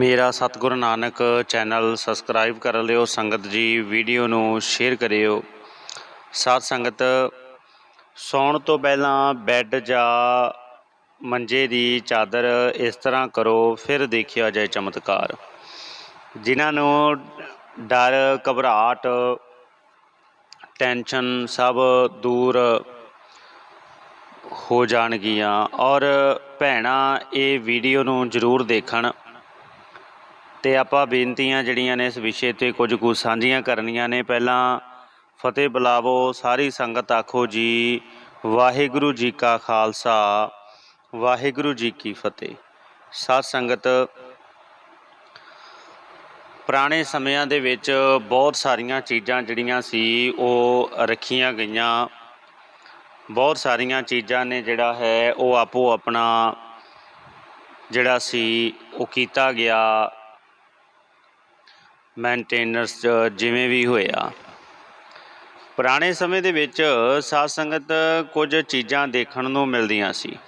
ਮੇਰਾ ਸਤਿਗੁਰ Nanak channel subscribe ਕਰ ਲਿਓ, ਸੰਗਤ ਜੀ ਵੀਡੀਓ ਨੂੰ ਸ਼ੇਅਰ ਕਰਿਓ। ਸਾਧ ਸੰਗਤ, ਸੌਣ ਤੋਂ ਪਹਿਲਾਂ ਬੈੱਡ ਜਾਂ ਮੰਜੇ ਦੀ ਚਾਦਰ ਇਸ ਤਰ੍ਹਾਂ ਕਰੋ, ਫਿਰ ਦੇਖਿਆ ਜਾਏ ਚਮਤਕਾਰ। ਜਿਨ੍ਹਾਂ ਨੂੰ ਡਰ, ਘਬਰਾਹਟ ਟੈਨਸ਼ਨ ਸਭ ਦੂਰ ਹੋ ਜਾਣਗੀਆਂ। ਔਰ ਭੈਣਾਂ, ਇਹ ਵੀਡੀਓ ਨੂੰ ਜ਼ਰੂਰ ਦੇਖਣ। ਤੇ ਆਪਾਂ ਬੇਨਤੀਆਂ ਜਿਹੜੀਆਂ ਨੇ ਇਸ ਵਿਸ਼ੇ ਤੇ ਕੁਝ ਕੁ ਸਾਂਝੀਆਂ ਕਰਨੀਆਂ ਨੇ। ਪਹਿਲਾਂ ਫਤਿਹ ਬੁਲਾਵੋ, ਸਾਰੀ ਸੰਗਤ ਆਖੋ ਜੀ, ਵਾਹਿਗੁਰੂ ਜੀ ਕਾ ਖਾਲਸਾ, ਵਾਹਿਗੁਰੂ ਜੀ ਕੀ ਫਤਿਹ। ਸਾਧ ਸੰਗਤ, ਪੁਰਾਣੇ ਸਮਿਆਂ ਦੇ ਵਿੱਚ ਬਹੁਤ ਸਾਰੀਆਂ ਚੀਜ਼ਾਂ ਜਿਹੜੀਆਂ ਸੀ, ਉਹ ਰੱਖੀਆਂ ਗਈਆਂ। ਬਹੁਤ ਸਾਰੀਆਂ ਚੀਜ਼ਾਂ ਨੇ ਜਿਹੜਾ ਹੈ, ਉਹ ਆਪੋ ਆਪਣਾ ਜਿਹੜਾ ਸੀ, ਉਹ ਕੀਤਾ ਗਿਆ। ਮੇਨਟੇਨੈਂਸ ਜਿਵੇਂ ਵੀ ਹੋਇਆ ਪੁਰਾਣੇ ਸਮੇਂ ਦੇ ਵਿੱਚ ਸਾਧ ਸੰਗਤ ਕੁਝ ਚੀਜ਼ਾਂ ਦੇਖਣ ਨੂੰ ਮਿਲਦੀਆਂ ਸੀ।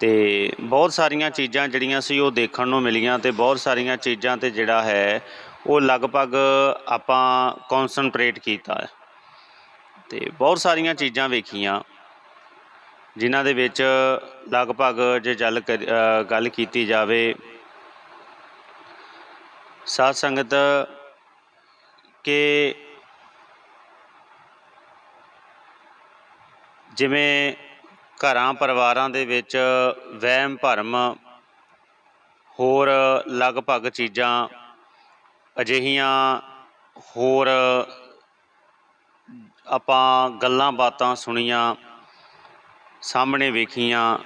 ਤੇ ਬਹੁਤ ਸਾਰੀਆਂ ਚੀਜ਼ਾਂ ਜਿਹੜੀਆਂ ਸੀ, ਉਹ ਦੇਖਣ ਨੂੰ ਮਿਲੀਆਂ ਤੇ ਬਹੁਤ ਸਾਰੀਆਂ ਚੀਜ਼ਾਂ ਤੇ ਜਿਹੜਾ ਹੈ, ਉਹ ਲਗਭਗ ਆਪਾਂ ਕਨਸੈਂਟਰੇਟ ਕੀਤਾ। ਹੈ ਤੇ ਬਹੁਤ ਸਾਰੀਆਂ ਚੀਜ਼ਾਂ ਵੇਖੀਆਂ, ਜਿਨ੍ਹਾਂ ਦੇ ਵਿੱਚ ਲਗਭਗ ਜੇ ਜਲ ਕਰ- ਗੱਲ ਕੀਤੀ ਜਾਵੇ ਸਾਧ ਸੰਗਤ ਕਿ ਜਿਵੇਂ ਘਰਾਂ ਪਰਿਵਾਰਾਂ ਦੇ ਵਿੱਚ ਵਹਿਮ, ਭਰਮ ਹੋਰ ਲਗਭਗ ਚੀਜ਼ਾਂ ਅਜਿਹੀਆਂ ਹੋਰ ਆਪਾਂ ਗੱਲਾਂ ਬਾਤਾਂ ਸੁਣੀਆਂ, ਸਾਹਮਣੇ ਵੇਖੀਆਂ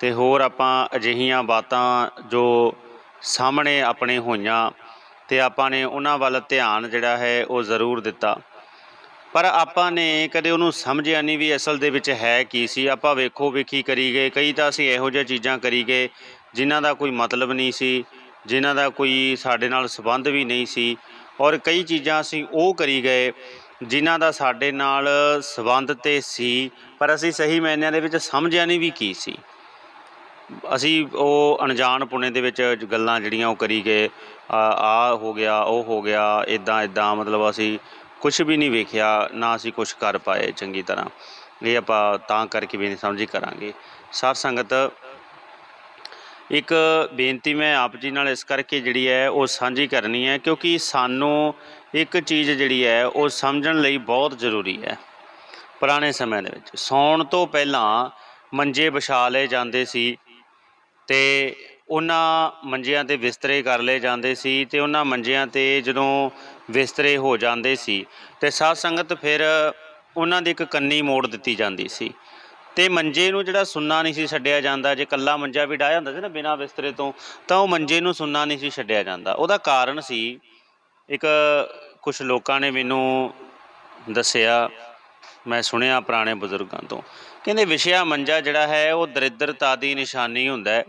ਤੇ ਹੋਰ ਆਪਾਂ ਅਜਿਹੀਆਂ ਬਾਤਾਂ ਜੋ ਸਾਹਮਣੇ ਆਪਣੇ ਹੋਈਆਂ ਤੇ ਆਪਾਂ ਨੇ ਉਹਨਾਂ ਵੱਲ ਧਿਆਨ ਜਿਹੜਾ ਹੈ ਉਹ ਜ਼ਰੂਰ ਦਿੱਤਾ। ਪਰ ਆਪਾਂ ਨੇ ਕਦੇ ਉਹਨੂੰ ਸਮਝਿਆ ਨਹੀਂ ਵੀ ਅਸਲ ਦੇ ਵਿੱਚ ਹੈ ਕੀ ਸੀ। ਆਪਾਂ ਵੇਖੋ ਵੇਖੀ ਕਰੀ ਗਏ। ਕਈ ਤਾਂ ਅਸੀਂ ਇਹੋ ਜਿਹੀਆਂ ਚੀਜ਼ਾਂ ਕਰੀ ਗਏ ਜਿਨ੍ਹਾਂ ਦਾ ਕੋਈ ਮਤਲਬ ਨਹੀਂ ਸੀ, ਜਿਨ੍ਹਾਂ ਦਾ ਕੋਈ ਸਾਡੇ ਨਾਲ ਸੰਬੰਧ ਵੀ ਨਹੀਂ ਸੀ। ਔਰ ਕਈ ਚੀਜ਼ਾਂ ਅਸੀਂ ਉਹ ਕਰੀ ਗਏ ਜਿਨ੍ਹਾਂ ਦਾ ਸਾਡੇ ਨਾਲ ਸੰਬੰਧ ਤੇ ਸੀ, ਪਰ ਅਸੀਂ ਸਹੀ ਮਾਇਨਿਆਂ ਦੇ ਵਿੱਚ ਸਮਝਿਆ ਨਹੀਂ ਵੀ ਕੀ ਸੀ। ਅਸੀਂ ਉਹ ਅਣਜਾਣ ਪੁਣੇ ਦੇ ਵਿੱਚ ਗੱਲਾਂ ਜਿਹੜੀਆਂ ਉਹ ਕਰੀ ਗਏ। ਆ ਆ ਹੋ ਗਿਆ, ਉਹ ਹੋ ਗਿਆ ਇਦਾਂ ਇਦਾਂ ਮਤਲਬ ਅਸੀਂ ਕੁਝ ਵੀ ਨਹੀਂ ਵੇਖਿਆ, ਨਾ ਅਸੀਂ ਕੁਝ ਕਰ ਪਾਏ ਚੰਗੀ ਤਰ੍ਹਾਂ। ਇਹ ਆਪਾਂ ਤਾਂ ਕਰਕੇ ਵੀ ਨਹੀਂ ਸਮਝੀ ਕਰਾਂਗੇ। ਸਾਧ ਸੰਗਤ, ਇੱਕ ਬੇਨਤੀ ਮੈਂ ਆਪ ਜੀ ਨਾਲ ਇਸ ਕਰਕੇ ਜਿਹੜੀ ਹੈ, ਉਹ ਸਾਂਝੀ ਕਰਨੀ ਹੈ, ਕਿਉਂਕਿ ਸਾਨੂੰ ਇੱਕ ਚੀਜ਼ ਜਿਹੜੀ ਹੈ, ਉਹ ਸਮਝਣ ਲਈ ਬਹੁਤ ਜ਼ਰੂਰੀ ਹੈ। ਪੁਰਾਣੇ ਸਮੇਂ ਦੇ ਵਿੱਚ ਸੌਣ ਤੋਂ ਪਹਿਲਾਂ ਮੰਜੇ ਵਿਛਾ ਲਏ ਜਾਂਦੇ ਸੀ। ਤੇ ਉਹਨਾਂ ਮੰਜਿਆਂ ਤੇ ਬਿਸਤਰੇ ਕਰ ਲਏ ਜਾਂਦੇ ਸੀ ਤੇ ਉਹਨਾਂ ਮੰਜਿਆਂ ਤੇ ਜਦੋਂ ਬਿਸਤਰੇ ਹੋ ਜਾਂਦੇ ਸੀ ਤੇ ਸਾਧ ਸੰਗਤ ਫਿਰ ਉਹਨਾਂ ਦੀ ਇੱਕ ਕੰਨੀ ਮੋੜ ਦਿੱਤੀ ਜਾਂਦੀ ਸੀ। ਤੇ ਮੰਜੇ ਨੂੰ ਜਿਹੜਾ ਸੁੰਨਾ ਨਹੀਂ ਸੀ ਛੱਡਿਆ ਜਾਂਦਾ, ਜੇ ਕੱਲਾ ਮੰਜਾ ਵੀ ਡਾਇਆ ਹੁੰਦਾ ਸੀ ਨਾ ਬਿਨਾਂ ਬਿਸਤਰੇ ਤੋਂ, ਤਾਂ ਉਹ ਮੰਜੇ ਨੂੰ ਸੁੰਨਾ ਨਹੀਂ ਸੀ ਛੱਡਿਆ ਜਾਂਦਾ। ਉਹਦਾ ਕਾਰਨ ਸੀ ਇੱਕ ਕੁਝ ਲੋਕਾਂ ਨੇ ਮੈਨੂੰ ਦੱਸਿਆ, ਮੈਂ ਸੁਣਿਆ ਪੁਰਾਣੇ ਬਜ਼ੁਰਗਾਂ ਤੋਂ। ਕਹਿੰਦੇ, ਵਿਸ਼ਿਆ ਮੰਜਾ ਜਿਹੜਾ ਹੈ, ਉਹ ਦਰਿਦਰਤਾ ਦੀ ਨਿਸ਼ਾਨੀ ਹੁੰਦਾ ਹੈ।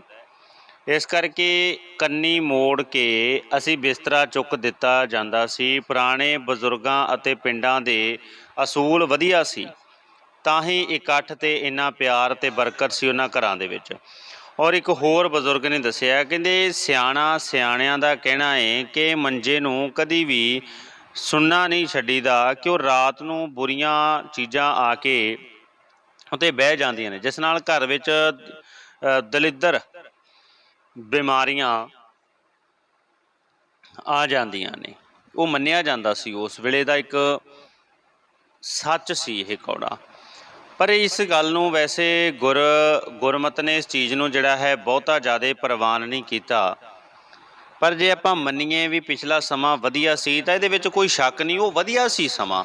ਇਸ ਕਰਕੇ ਕੰਨੀ ਮੋੜ ਕੇ ਅਸੀਂ ਬਿਸਤਰਾ ਚੁੱਕ ਦਿੱਤਾ ਜਾਂਦਾ ਸੀ। ਪੁਰਾਣੇ ਬਜ਼ੁਰਗਾਂ ਅਤੇ ਪਿੰਡਾਂ ਦੇ ਅਸੂਲ ਵਧੀਆ ਸੀ। ਤਾਂ ਹੀ ਇਕੱਠ ਤੇ ਇੰਨਾ ਪਿਆਰ ਤੇ ਬਰਕਤ ਸੀ ਉਹਨਾਂ ਘਰਾਂ ਦੇ ਵਿੱਚ। ਔਰ ਇੱਕ ਹੋਰ ਬਜ਼ੁਰਗ ਨੇ ਦੱਸਿਆ, ਕਹਿੰਦੇ ਸਿਆਣਾ ਸਿਆਣਿਆਂ ਦਾ ਕਹਿਣਾ ਹੈ ਕਿ ਮੰਜੇ ਨੂੰ ਕਦੀ ਵੀ ਸੁਣਨਾ ਨਹੀਂ ਛੱਡੀਦਾ, ਕਿ ਉਹ ਰਾਤ ਨੂੰ ਬੁਰੀਆਂ ਚੀਜ਼ਾਂ ਆ ਕੇ ਉਤੇ ਬਹਿ ਜਾਂਦੀਆਂ ਨੇ। ਜਿਸ ਨਾਲ ਘਰ ਵਿੱਚ ਦਲਿੱਦਰ ਬਿਮਾਰੀਆਂ ਆ ਜਾਂਦੀਆਂ ਨੇ। ਉਹ ਮੰਨਿਆ ਜਾਂਦਾ ਸੀ, ਉਸ ਵੇਲੇ ਦਾ ਇੱਕ ਸੱਚ ਸੀ ਇਹ ਕੌੜਾ। ਪਰ ਇਸ ਗੱਲ ਨੂੰ ਵੈਸੇ ਗੁਰ, ਗੁਰਮਤ ਨੇ ਇਸ ਚੀਜ਼ ਨੂੰ ਜਿਹੜਾ ਹੈ ਬਹੁਤਾ ਜ਼ਿਆਦਾ ਪ੍ਰਵਾਨ ਨਹੀਂ ਕੀਤਾ। ਪਰ ਜੇ ਆਪਾਂ ਮੰਨੀਏ ਵੀ ਪਿਛਲਾ ਸਮਾਂ ਵਧੀਆ ਸੀ, ਤਾਂ ਇਹਦੇ ਵਿੱਚ ਕੋਈ ਸ਼ੱਕ ਨਹੀਂ, ਉਹ ਵਧੀਆ ਸੀ ਸਮਾਂ।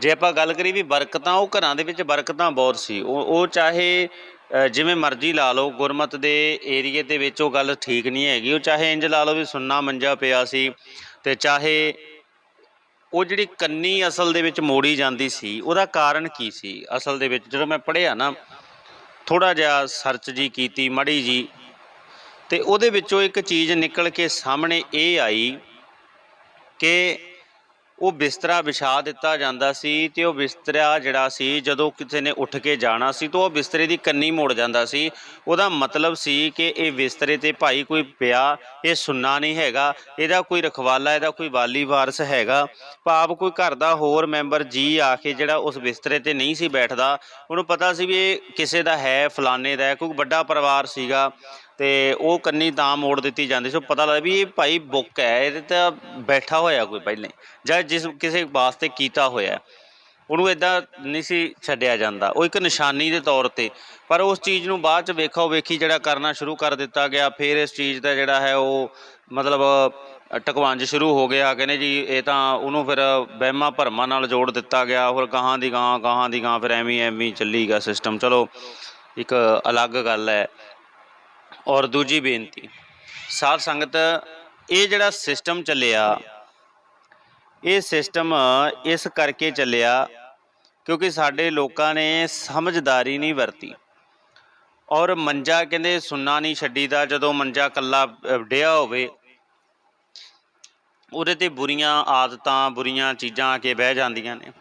ਜੇ ਆਪਾਂ ਗੱਲ ਕਰੀ ਵੀ ਬਰਕਤਾਂ, ਉਹ ਘਰਾਂ ਦੇ ਵਿੱਚ ਬਰਕਤਾਂ ਬਹੁਤ ਸੀ। ਉਹ ਉਹ ਚਾਹੇ ਜਿਵੇਂ ਮਰਜ਼ੀ ਲਾ ਲਓ, ਗੁਰਮਤ ਦੇ ਏਰੀਏ ਦੇ ਵਿੱਚ ਉਹ ਗੱਲ ਠੀਕ ਨਹੀਂ ਹੈਗੀ। ਉਹ ਚਾਹੇ ਇੰਜ ਲਾ ਲਓ ਵੀ ਸੁੰਨਾ ਮੰਜਾ ਪਿਆ ਸੀ ਤੇ ਚਾਹੇ ਉਹ ਜਿਹੜੀ ਕੰਨੀ ਅਸਲ ਦੇ ਵਿੱਚ ਮੋੜੀ ਜਾਂਦੀ ਸੀ, ਉਹਦਾ ਕਾਰਨ ਕੀ ਸੀ? ਅਸਲ ਦੇ ਵਿੱਚ ਜਦੋਂ ਮੈਂ ਪੜ੍ਹਿਆ ਨਾ ਥੋੜਾ ਜਿਹਾ ਸਰਚ ਜੀ ਕੀਤੀ, ਮੜੀ ਜੀ, ਤੇ ਉਹਦੇ ਵਿੱਚੋਂ ਇੱਕ ਚੀਜ਼ ਨਿਕਲ ਕੇ ਸਾਹਮਣੇ ਇਹ ਆਈ ਕਿ ਉਹ ਬਿਸਤਰਾ ਵਿਛਾ ਦਿੱਤਾ ਜਾਂਦਾ ਸੀ ਤੇ ਉਹ ਬਿਸਤਰਾ ਜਿਹੜਾ ਸੀ, ਜਦੋਂ ਕਿਸੇ ਨੇ ਉੱਠ ਕੇ ਜਾਣਾ ਸੀ ਤਾਂ ਉਹ ਬਿਸਤਰੇ ਦੀ ਕੰਨੀ ਮੋੜ ਜਾਂਦਾ ਸੀ। ਉਹਦਾ ਮਤਲਬ ਸੀ ਕਿ ਇਹ ਬਿਸਤਰੇ ਤੇ ਭਾਈ ਕੋਈ ਪਿਆ, ਇਹ ਸੁੰਨਾ ਨਹੀਂ ਹੈਗਾ, ਇਹਦਾ ਕੋਈ ਰਖਵਾਲਾ, ਇਹਦਾ ਕੋਈ ਵਾਲੀ ਵਾਰਸ ਹੈਗਾ। ਭਾਵ ਕੋਈ ਘਰ ਦਾ ਹੋਰ ਮੈਂਬਰ ਜੀ ਆ ਕੇ ਜਿਹੜਾ ਉਸ ਬਿਸਤਰੇ ਤੇ ਨਹੀਂ ਸੀ ਬੈਠਦਾ, ਉਹਨੂੰ ਪਤਾ ਸੀ ਵੀ ਇਹ ਕਿਸੇ ਦਾ ਹੈ, ਫਲਾਣੇ ਦਾ ਹੈ, ਕੋਈ ਵੱਡਾ ਪਰਿਵਾਰ ਸੀਗਾ। ਤੇ ਉਹ ਕੰਨੀ ਤਾਂ ਮੋੜ ਦਿੱਤੀ ਜਾਂਦੀ ਸੀ। ਉਹ ਪਤਾ ਲੱਗਦਾ ਵੀ ਇਹ ਭਾਈ ਬੁੱਕ ਹੈ, ਇਹਦੇ ਤਾਂ ਬੈਠਾ ਹੋਇਆ ਕੋਈ ਪਹਿਲੇ, ਜਾਂ ਜਿਸ ਕਿਸੇ ਵਾਸਤੇ ਕੀਤਾ ਹੋਇਆ। ਉਹਨੂੰ ਇਦਾਂ ਨਹੀਂ ਸੀ ਛੱਡਿਆ ਜਾਂਦਾ। ਉਹ ਇੱਕ ਨਿਸ਼ਾਨੀ ਦੇ ਤੌਰ ਤੇ। ਪਰ ਉਸ ਚੀਜ਼ ਨੂੰ ਬਾਅਦ ਚ ਵੇਖੋ, ਵੇਖੀ ਜਿਹੜਾ ਕਰਨਾ ਸ਼ੁਰੂ ਕਰ ਦਿੱਤਾ ਗਿਆ। ਫਿਰ ਇਸ ਚੀਜ਼ ਦਾ ਜਿਹੜਾ ਹੈ ਉਹ ਮਤਲਬ ਟਕਵਾਂਜ ਸ਼ੁਰੂ ਹੋ ਗਿਆ। ਕਹਿੰਦੇ ਜੀ, ਇਹ ਤਾਂ ਉਹਨੂੰ ਫਿਰ ਵਹਿਮਾਂ ਭਰਮਾਂ ਨਾਲ ਜੋੜ ਦਿੱਤਾ ਗਿਆ। ਹੋਰ ਗਾਹਾਂ ਦੀ ਗਾਹਾਂ ਗਾਹਾਂ ਦੀ ਗਾਹਾਂ ਫਿਰ ਐਵੇਂ ਐਵੇਂ ਹੀ ਚੱਲੀ ਗਿਆ ਸਿਸਟਮ ਚਲੋ, ਇੱਕ ਅਲੱਗ ਗੱਲ ਹੈ। ਔਰ ਦੂਜੀ ਬੇਨਤੀ, ਸਾਧ ਸੰਗਤ, ਇਹ ਜਿਹੜਾ ਸਿਸਟਮ ਚੱਲਿਆ, ਇਹ ਸਿਸਟਮ ਇਸ ਕਰਕੇ ਚੱਲਿਆ ਕਿਉਂਕਿ ਸਾਡੇ ਲੋਕਾਂ ਨੇ ਸਮਝਦਾਰੀ ਨਹੀਂ ਵਰਤੀ ਔਰ ਮੰਜਾ ਕਹਿੰਦੇ ਸੁੰਨਾ ਨਹੀਂ ਛੱਡੀਦਾ, ਜਦੋਂ ਮੰਜਾ ਕੱਲਾ ਡਿਆ ਹੋਵੇ, ਉਹਦੇ ਤੇ ਬੁਰੀਆਂ ਆਦਤਾਂ, ਬੁਰੀਆਂ ਚੀਜ਼ਾਂ ਆ ਕੇ ਬਹਿ ਜਾਂਦੀਆਂ ਨੇ।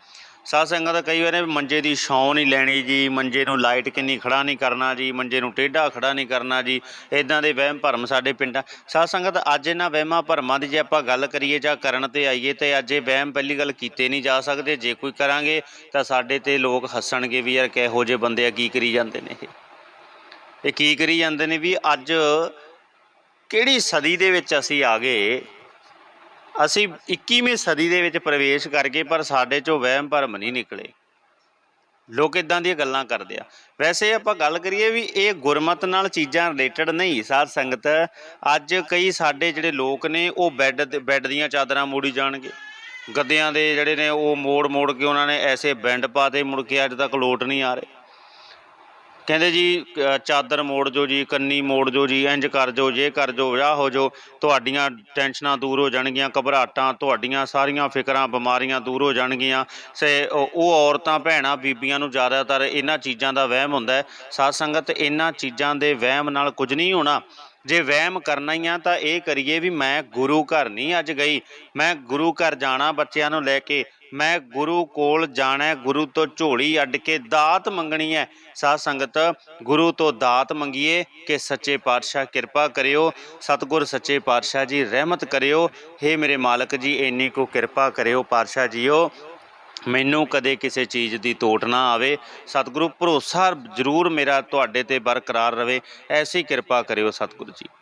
ਸਾਧ ਸੰਗਤ ਦਾ ਕਈ ਵਾਰ ਮੰਜੇ ਦੀ ਛਾਂ ਨਹੀਂ ਲੈਣੀ ਜੀ, ਮੰਜੇ ਨੂੰ ਲਾਈਟ ਕਿੰਨੀ ਖੜਾ ਨਹੀਂ ਕਰਨਾ ਜੀ, ਮੰਜੇ ਨੂੰ ਟੇਢਾ ਖੜਾ ਨਹੀਂ ਕਰਨਾ ਜੀ ਇਦਾਂ ਦੇ ਵਹਿਮ ਭਰਮ ਸਾਡੇ ਪਿੰਡਾਂ ਸਾਧ ਸੰਗਤ ਅੱਜ ਇਹਨਾਂ ਵਹਿਮਾਂ ਭਰਮਾਂ ਦੀ ਜੇ ਆਪਾਂ ਗੱਲ ਕਰੀਏ ਜਾਂ ਕਰਨ ਤੇ ਆਈਏ ਤੇ ਅੱਜ ਇਹ ਵਹਿਮ ਪਹਿਲੀ ਗੱਲ ਕੀਤੇ ਨਹੀਂ ਜਾ ਸਕਦੇ, ਜੇ ਕੋਈ ਕਰਾਂਗੇ ਤਾਂ ਸਾਡੇ ਤੇ ਲੋਕ ਹੱਸਣਗੇ ਵੀ ਯਾਰ ਕਿਹੋ ਜਿਹੇ ਬੰਦੇ ਆ, ਕੀ ਕਰੀ ਜਾਂਦੇ ਨੇ ਇਹ। ਇਹ ਕੀ ਕਰੀ ਜਾਂਦੇ ਨੇ ਵੀ ਅੱਜ ਕਿਹੜੀ ਸਦੀ ਦੇ ਵਿੱਚ ਅਸੀਂ ਆ ਗਏ ਅਸੀਂ 21ਵੀਂ ਸਦੀ ਦੇ ਵਿੱਚ ਪ੍ਰਵੇਸ਼ ਕਰਕੇ ਪਰ ਸਾਡੇ ਚੋਂ ਵਹਿਮ ਭਰਮ ਨਹੀਂ ਨਿਕਲੇ। ਲੋਕ ਇਦਾਂ ਦੀਆਂ ਗੱਲਾਂ ਕਰਦੇ ਆ। ਵੈਸੇ ਆਪਾਂ ਗੱਲ ਕਰੀਏ ਵੀ ਇਹ ਗੁਰਮਤ ਨਾਲ ਚੀਜ਼ਾਂ ਰਿਲੇਟਡ ਨਹੀਂ, ਸਾਧ ਸੰਗਤ, ਅੱਜ ਕਈ ਸਾਡੇ ਜਿਹੜੇ ਲੋਕ ਨੇ, ਉਹ ਬੈੱਡ ਤੇ, ਬੈੱਡ ਦੀਆਂ ਚਾਦਰਾਂ ਮੋੜੀ ਜਾਣਗੇ। ਗੱਦਿਆਂ ਦੇ ਜਿਹੜੇ ਨੇ, ਉਹ ਮੋੜ ਮੋੜ ਕੇ ਉਹਨਾਂ ਨੇ ਐਸੇ ਬੈਂਡ ਪਾਤੇ, ਮੁੜ ਕੇ ਅੱਜ ਤੱਕ ਲੋਟ ਨਹੀਂ ਆ ਰਹੇ। ਕਹਿੰਦੇ ਜੀ ਚਾਦਰ ਮੋੜ ਜੋ ਜੀ, ਕੰਨੀ ਮੋੜ ਜੋ ਜੀ ਇੰਜ ਕਰ ਜੋ, ਜੇ ਕਰ ਜੋ, ਵਿਆਹ ਹੋ ਜੋ, ਤੁਹਾਡੀਆਂ ਟੈਨਸ਼ਨਾਂ ਦੂਰ ਹੋ ਜਾਣਗੀਆਂ, ਘਬਰਾਹਟਾਂ ਤੁਹਾਡੀਆਂ ਸਾਰੀਆਂ ਫਿਕਰਾਂ, ਬਿਮਾਰੀਆਂ ਦੂਰ ਹੋ ਜਾਣਗੀਆਂ। ਸੇ ਉਹ ਔਰਤਾਂ, ਭੈਣਾਂ, ਬੀਬੀਆਂ ਨੂੰ ਜ਼ਿਆਦਾਤਰ ਇਹਨਾਂ ਚੀਜ਼ਾਂ ਦਾ ਵਹਿਮ ਹੁੰਦਾ ਹੈ। ਸਾਧ ਸੰਗਤ, ਇਹਨਾਂ ਚੀਜ਼ਾਂ ਦੇ ਵਹਿਮ ਨਾਲ ਕੁਝ ਨਹੀਂ ਹੋਣਾ। ਜੇ ਵਹਿਮ ਕਰਨਾ ਹੀ ਆ, ਤਾਂ ਇਹ ਕਰੀਏ ਵੀ ਮੈਂ ਗੁਰੂ ਘਰ ਨਹੀਂ ਅੱਜ ਗਈ। ਮੈਂ ਗੁਰੂ ਘਰ ਜਾਣਾ ਬੱਚਿਆਂ ਨੂੰ ਲੈ ਕੇ ਮੈਂ ਗੁਰੂ ਕੋਲ ਜਾਣਾ ਗੁਰੂ ਤੋਂ ਝੋਲੀ ਅੱਡ ਕੇ ਦਾਤ ਮੰਗਣੀ ਹੈ। ਸਾਧ ਸੰਗਤ, ਗੁਰੂ ਤੋਂ ਦਾਤ ਮੰਗੀਏ ਕਿ ਸੱਚੇ ਪਾਤਸ਼ਾਹ ਕਿਰਪਾ ਕਰਿਓ, ਸਤਿਗੁਰ ਸੱਚੇ ਪਾਤਸ਼ਾਹ ਜੀ ਰਹਿਮਤ ਕਰਿਓ। हे ਮੇਰੇ ਮਾਲਕ ਜੀ, ਇੰਨੀ ਕੋ ਕਿਰਪਾ ਕਰਿਓ ਪਾਤਸ਼ਾਹ ਜੀਓ। ਮੈਨੂੰ ਕਦੇ ਕਿਸੇ ਚੀਜ਼ ਦੀ ਤੋਟ ਨਾ ਆਵੇ। ਸਤਿਗੁਰੂ, ਭਰੋਸਾ ਜ਼ਰੂਰ ਮੇਰਾ ਤੁਹਾਡੇ ਤੇ ਬਰਕਰਾਰ ਰਵੇ। ਐਸੀ ਕਿਰਪਾ ਕਰਿਓ ਸਤਿਗੁਰੂ ਜੀ।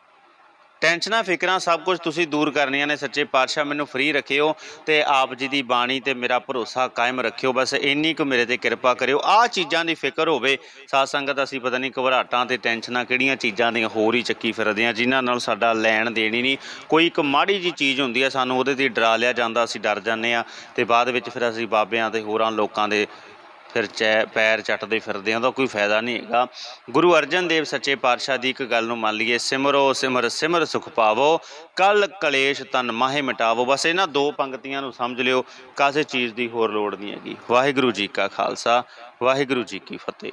ਟੈਨਸ਼ਨਾਂ, ਫਿਕਰਾਂ ਸਭ ਕੁਝ ਤੁਸੀਂ ਦੂਰ ਕਰਨੀਆਂ ਨੇ ਸੱਚੇ ਪਾਤਸ਼ਾਹ, ਮੈਨੂੰ ਫ੍ਰੀ ਰੱਖਿਓ ਤੇ ਆਪ ਜੀ ਦੀ ਬਾਣੀ ਤੇ ਮੇਰਾ ਭਰੋਸਾ ਕਾਇਮ ਰੱਖਿਓ। ਬਸ ਇੰਨੀ ਕੁ ਮੇਰੇ ਤੇ ਕਿਰਪਾ ਕਰਿਓ। ਆਹ ਚੀਜ਼ਾਂ ਦੀ ਫਿਕਰ ਹੋਵੇ, ਸਾਧ ਸੰਗਤ ਅਸੀਂ ਪਤਾ ਨਹੀਂ ਘਬਰਾਹਟਾਂ ਤੇ ਟੈਨਸ਼ਨਾਂ ਕਿਹੜੀਆਂ ਚੀਜ਼ਾਂ ਦੀਆਂ ਹੋਰ ਹੀ ਚੱਕੀ ਫਿਰਦੇ ਆ ਜਿਨ੍ਹਾਂ ਨਾਲ ਸਾਡਾ ਲੈਣ ਦੇਣ ਹੀ ਨਹੀਂ। ਕੋਈ ਇੱਕ ਮਾੜੀ ਜੀ ਚੀਜ਼ ਹੁੰਦੀ ਹੈ, ਸਾਨੂੰ ਉਹਦੇ ਤੇ ਡਰਾ ਲਿਆ ਜਾਂਦਾ, ਅਸੀਂ ਡਰ ਜਾਂਦੇ ਆ ਤੇ ਬਾਅਦ ਵਿੱਚ ਫਿਰ ਅਸੀਂ ਬਾਬਿਆਂ ਤੇ, ਹੋਰਾਂ ਲੋਕਾਂ ਦੇ ਫਿਰ ਚੈ ਪੈਰ ਚੱਟਦੇ ਫਿਰਦੇ ਆ ਤਾਂ ਕੋਈ ਫਾਇਦਾ ਨਹੀਂ ਹੈਗਾ। ਗੁਰੂ ਅਰਜਨ ਦੇਵ ਸੱਚੇ ਪਾਤਸ਼ਾਹ ਦੀ ਇੱਕ ਗੱਲ ਨੂੰ ਮੰਨ ਲਈਏ, ਸਿਮਰੋ, ਸਿਮਰ ਸਿਮਰ ਸੁਖ ਪਾਵੋ, ਕਲ ਕਲੇਸ਼ ਤਨ ਮਾਹੇ ਮਿਟਾਵੋ। ਬਸ ਇਹਨਾਂ ਦੋ ਪੰਕਤੀਆਂ ਨੂੰ ਸਮਝ ਲਿਓ ਕਾਸੇ ਚੀਜ਼ ਦੀ ਹੋਰ ਲੋੜ ਨਹੀਂ ਹੈਗੀ। ਵਾਹਿਗੁਰੂ ਜੀ ਕਾ ਖਾਲਸਾ, ਵਾਹਿਗੁਰੂ ਜੀ ਕੀ ਫਤਿਹ।